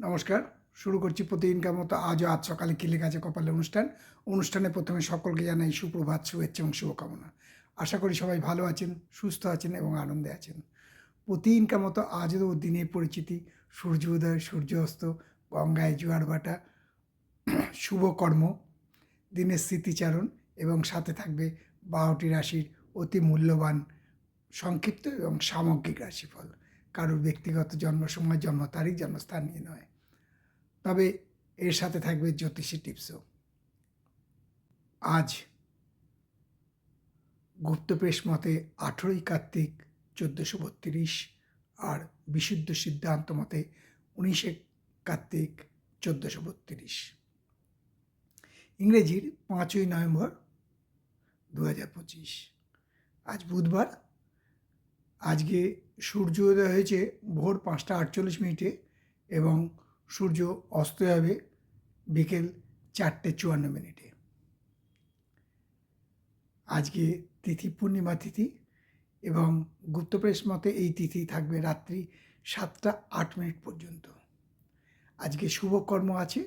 নমস্কার, শুরু করছি প্রতিদিনকার মতো আজও আজ সকালে কিলে কাজে কপালে অনুষ্ঠান। অনুষ্ঠানে প্রথমে সকলকে জানাই সুপ্রভাত, শুভেচ্ছা এবং শুভকামনা। আশা করি সবাই ভালো আছেন, সুস্থ আছেন এবং আনন্দে আছেন। প্রতিদিনকার মতো আজও দিনের পরিচিতি। সূর্য উদয়, সূর্য অস্ত, গঙ্গায় জোয়ার ভাটা শুভকর্ম দিনের স্মৃতিচারণ এবং সাথে থাকবে বারোটি রাশির অতি মূল্যবান, সংক্ষিপ্ত এবং সামগ্রিক রাশিফল। কারোর ব্যক্তিগত জন্ম সময়, জন্ম তারিখ, জন্মস্থান নিয়ে নয়। তবে এর সাথে থাকবে জ্যোতিষী টিপসও। আজ গুপ্তপ্রেশ মতে আঠেরোই কার্তিক চোদ্দোশো বত্রিশ আর বিশুদ্ধ সিদ্ধান্ত মতে উনিশে কার্তিক চোদ্দোশো বত্রিশ। ইংরেজির পাঁচই নভেম্বর দু হাজার পঁচিশ। আজ বুধবার। আজকে সূর্য উদয় হয়েছে ভোর পাঁচটা আটচল্লিশ মিনিটে এবং সূর্য অস্ত যাবে বিকেল চারটে চুয়ান্ন মিনিটে। আজকে তিথি, পূর্ণিমা তিথি এবং গুপ্তপ্রেস মতে এই তিথি থাকবে রাত্রি সাতটা আট মিনিট পর্যন্ত। আজকে শুভকর্ম আছে।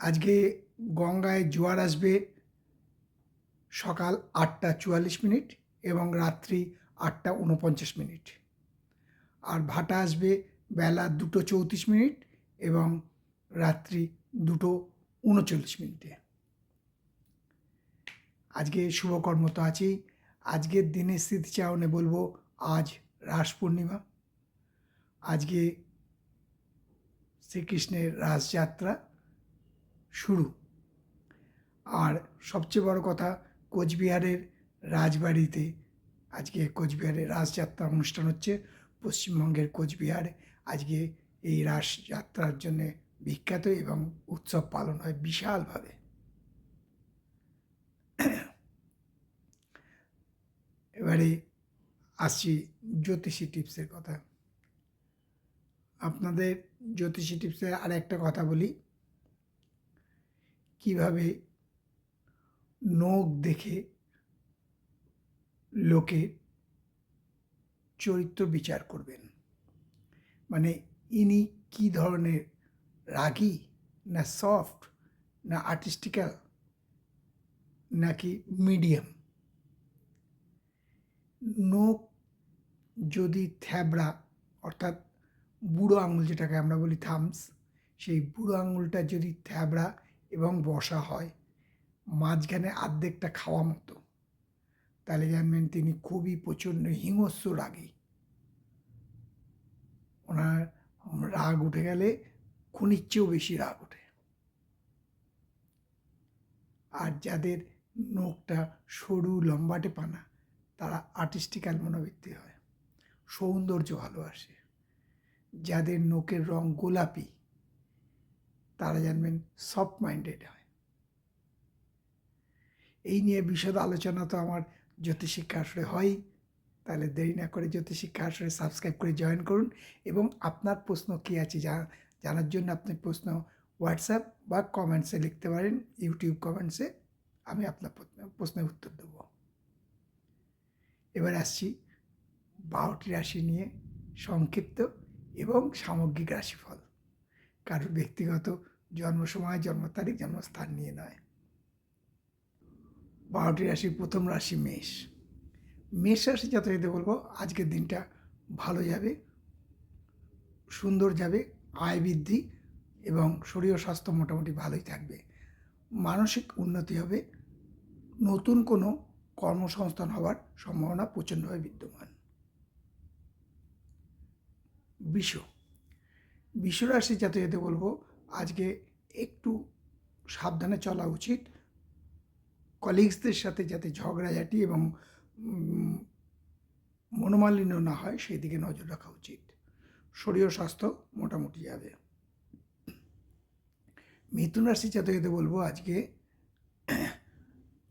আজকে গঙ্গায় জোয়ার আসবে সকাল আটটা চুয়াল্লিশ মিনিট এবং রাত্রি আটটা উনপঞ্চাশ মিনিট। আর ভাটা আসবে বেলা দুটো চৌত্রিশ মিনিট এবং রাত্রি দুটো উনচল্লিশ মিনিটে। আজকে শুভকর্ম তো আছেই। আজকের দিনের স্মৃতিচারণে বলব, আজ রাস পূর্ণিমা। আজকে শ্রীকৃষ্ণের রাসযাত্রা শুরু। আর সবচেয়ে বড় কথা, কোচবিহারের রাজবাড়িতে আজকে কোচবিহারের রাসযাত্রা অনুষ্ঠান হচ্ছে। পশ্চিমবঙ্গের কোচবিহারে আজকে এই রাসযাত্রার জন্য বিখ্যাত এবং উৎসব পালন হয় বিশালভাবে। এবারে আসছি জ্যোতিষী টিপসের কথা। আপনাদের জ্যোতিষী টিপসের আর একটা কথা বলি। কীভাবে নখ দেখে লোকে চরিত্র বিচার করবেন। মানে ইনি কি ধরনের রাগি না সফট না আর্টিস্টিক্যাল নাকি মিডিয়াম নখ যদি থ্যাবড়া, অর্থাৎ বুড়ো আঙুল যেটাকে আমরা বলি থামস সেই বুড়ো আঙুলটা যদি থ্যাবড়া এবং বসা হয়, মাঝখানে আর্ধেকটা খাওয়া মতো তাহলে জানবেন তিনি খুবই প্রচণ্ড হিংস্র রাগী। ওনার রাগ উঠে গেলে খুনির চেয়েও বেশি রাগ ওঠে। আর যাদের নখটা সরু, লম্বাটে পানা, তারা আর্টিস্টিক্যাল মনোবৃত্তি হয়। সৌন্দর্য ভালোবাসে। যাদের নখের রং গোলাপি, তারা জানবেন সফট মাইন্ডেড হয়। এই নিয়ে বিশদ আলোচনা তো আমার জ্যোতিষিক্ষা আসরে হয়, তাহলে দেরি না করে জ্যোতিষিক্ষা আসরে সাবস্ক্রাইব করে জয়েন করুন এবং আপনার প্রশ্ন কী আছে জানার জন্য আপনি প্রশ্ন হোয়াটসঅ্যাপ বা কমেন্টসে লিখতে পারেন ইউটিউব কমেন্টসে আমি আপনার প্রশ্নের উত্তর দেব। এবার আসছি বারোটি রাশি নিয়ে সংক্ষিপ্ত এবং সামগ্রিক রাশিফল। কারোর ব্যক্তিগত জন্ম সময় জন্ম তারিখ, জন্মস্থান নিয়ে নয়। বারোটি রাশির প্রথম রাশি মেষ। মেষ রাশি জাতকদের বলব, আজকের দিনটা ভালো যাবে, সুন্দর যাবে, আয় বৃদ্ধি এবং শরীর স্বাস্থ্য মোটামুটি ভালোই থাকবে। মানসিক উন্নতি হবে, নতুন কোনো কর্মসংস্থান হওয়ার সম্ভাবনা প্রচণ্ডভাবে বিদ্যমান। বিষ বিশ্বরাশি জাতকদের বলব, আজকে একটু সাবধানে চলা উচিত কলিগসদের সাথে যাতে ঝগড়াঝাটি এবং মনোমালিন্য না হয়, সেই দিকে নজর রাখা উচিত। শরীর স্বাস্থ্য মোটামুটি যাবে। মিথুন রাশি জাতকদের বলব, আজকে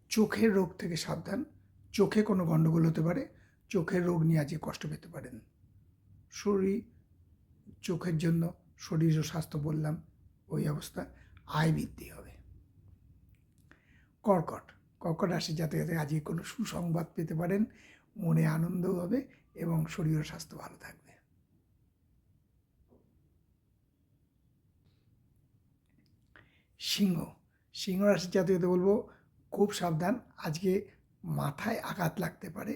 চোখের রোগ থেকে সাবধান। চোখে কোনো গণ্ডগোল হতে পারে, চোখের রোগ নিয়ে আজকে কষ্ট পেতে পারেন। শরীর, চোখের জন্য শরীর ও স্বাস্থ্য বললাম, ওই অবস্থা। আয় বৃদ্ধি হবে। কর্কট কর্কট রাশি জাতকাতে আজকে কোনো সুসংবাদ পেতে পারেন, মনে আনন্দ হবে এবং শরীর স্বাস্থ্য ভালো থাকবে। সিংহ সিংহ রাশির জাতীয়তে বলব, খুব সাবধান, আজকে মাথায় আঘাত লাগতে পারে,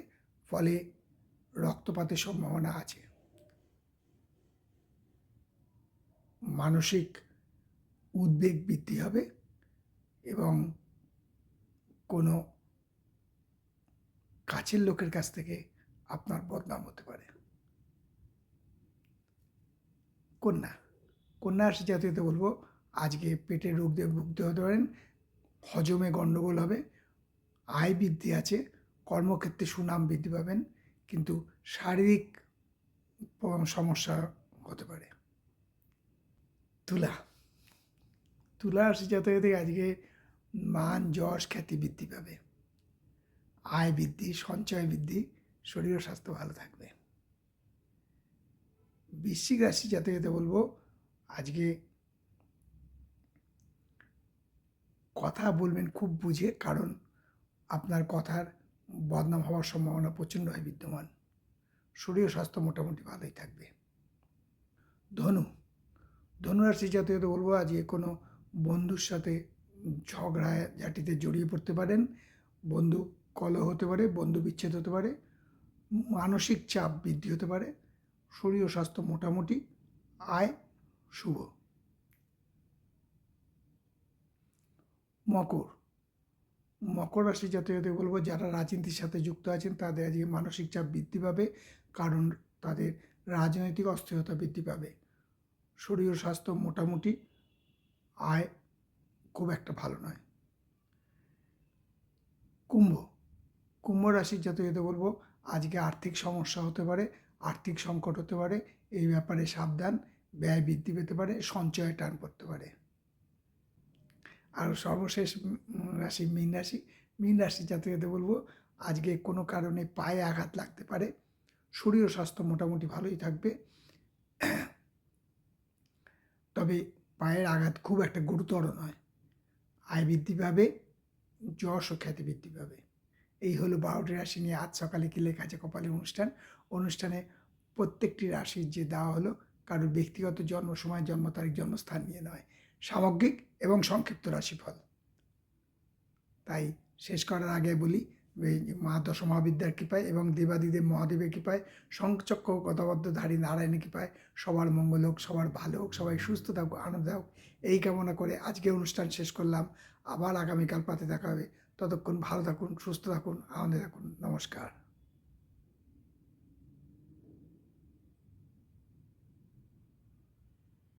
ফলে রক্তপাতের সম্ভাবনা আছে। মানসিক উদ্বেগ বৃদ্ধি হবে এবং কোনো কাছের লোকের কাছ থেকে আপনার বদনাম হতে পারে। কন্যা কন্যা রাশি জাতীয়তে বলব, আজকে পেটের রোগ দিয়ে ভুগতে হতে পারেন, হজমে গণ্ডগোল হবে, আয় বৃদ্ধি আছে, কর্মক্ষেত্রে সুনাম বৃদ্ধি পাবেন, কিন্তু শারীরিক সমস্যা হতে পারে। তুলা তুলা রাশি জাতকতে আজকে মান, যশ, খ্যাতি বৃদ্ধি পাবে। আয় বৃদ্ধি, সঞ্চয় বৃদ্ধি, শরীর ও স্বাস্থ্য ভালো থাকবে। বৃশ্চিক রাশি জাতকতে বলব, আজকে কথা বলবেন খুব বুঝে, কারণ আপনার কথার বদনাম হওয়ার সম্ভাবনা প্রচণ্ড হয় বিদ্যমান। শরীর স্বাস্থ্য মোটামুটি ভালোই থাকবে। ধনু ধনুরাশি জাতীয়তে বলব আজকে কোনো বন্ধুর সাথে ঝগড়া ঝাঁটিতে জড়িয়ে পড়তে পারেন, বন্ধু কলহ হতে পারে, বন্ধু বিচ্ছেদ হতে পারে, মানসিক চাপ বৃদ্ধি হতে পারে, শরীর স্বাস্থ্য মোটামুটি, আয় শুভ। মকর। মকর রাশি জাতীয়দের বলব, যারা রাজনীতির সাথে যুক্ত আছেন, তাদের আজকে মানসিক চাপ বৃদ্ধি পাবে, কারণ তাদের রাজনৈতিক অস্থিরতা বৃদ্ধি পাবে। শরীর স্বাস্থ্য মোটামুটি, আয় খুব একটা ভালো নয়। কুম্ভ কুম্ভ রাশির জাতকদের বলব, আজকে আর্থিক সমস্যা হতে পারে, আর্থিক সংকট হতে পারে, এই ব্যাপারে সাবধান, ব্যয় বৃদ্ধি পেতে পারে, সঞ্চয় টান পড়তে পারে। আর সর্বশেষ রাশি, মীন রাশি মীন রাশি জাতকদের বলব, আজকে কোনো কারণে পায়ে আঘাত লাগতে পারে, শরীর স্বাস্থ্য মোটামুটি ভালোই থাকবে। তবে পায়ের আঘাত খুব একটা গুরুতর নয়। আয় বৃদ্ধি পাবে, যশ ও খ্যাতি বৃদ্ধি পাবে। এই হলো বারোটি রাশি নিয়ে আজ সকালে কি লেখা আছে কপালের অনুষ্ঠান। অনুষ্ঠানে প্রত্যেকটি রাশির যে দেওয়া হলো কারোর ব্যক্তিগত জন্ম সময়, জন্ম তারিখ, জন্মস্থান নিয়ে নয়। সামগ্রিক এবং সংক্ষিপ্ত রাশিফল। তাই শেষ করার আগে বলি এই মহাদশ মহাবিদ্যার কৃপায় এবং দেবাদিদেব মহাদেবের কৃপায় সংচক্ষ গতবদ্ধধারী নারায়ণের কৃপায়, সবার মঙ্গল হোক, সবার ভালো হোক, সবাই সুস্থ থাকুক, আনন্দ হোক এই কামনা করে আজকে অনুষ্ঠান শেষ করলাম। আবার আগামীকাল পাতে দেখা হবে। ততক্ষণ ভালো থাকুন, সুস্থ থাকুন, আনন্দে থাকুন। নমস্কার।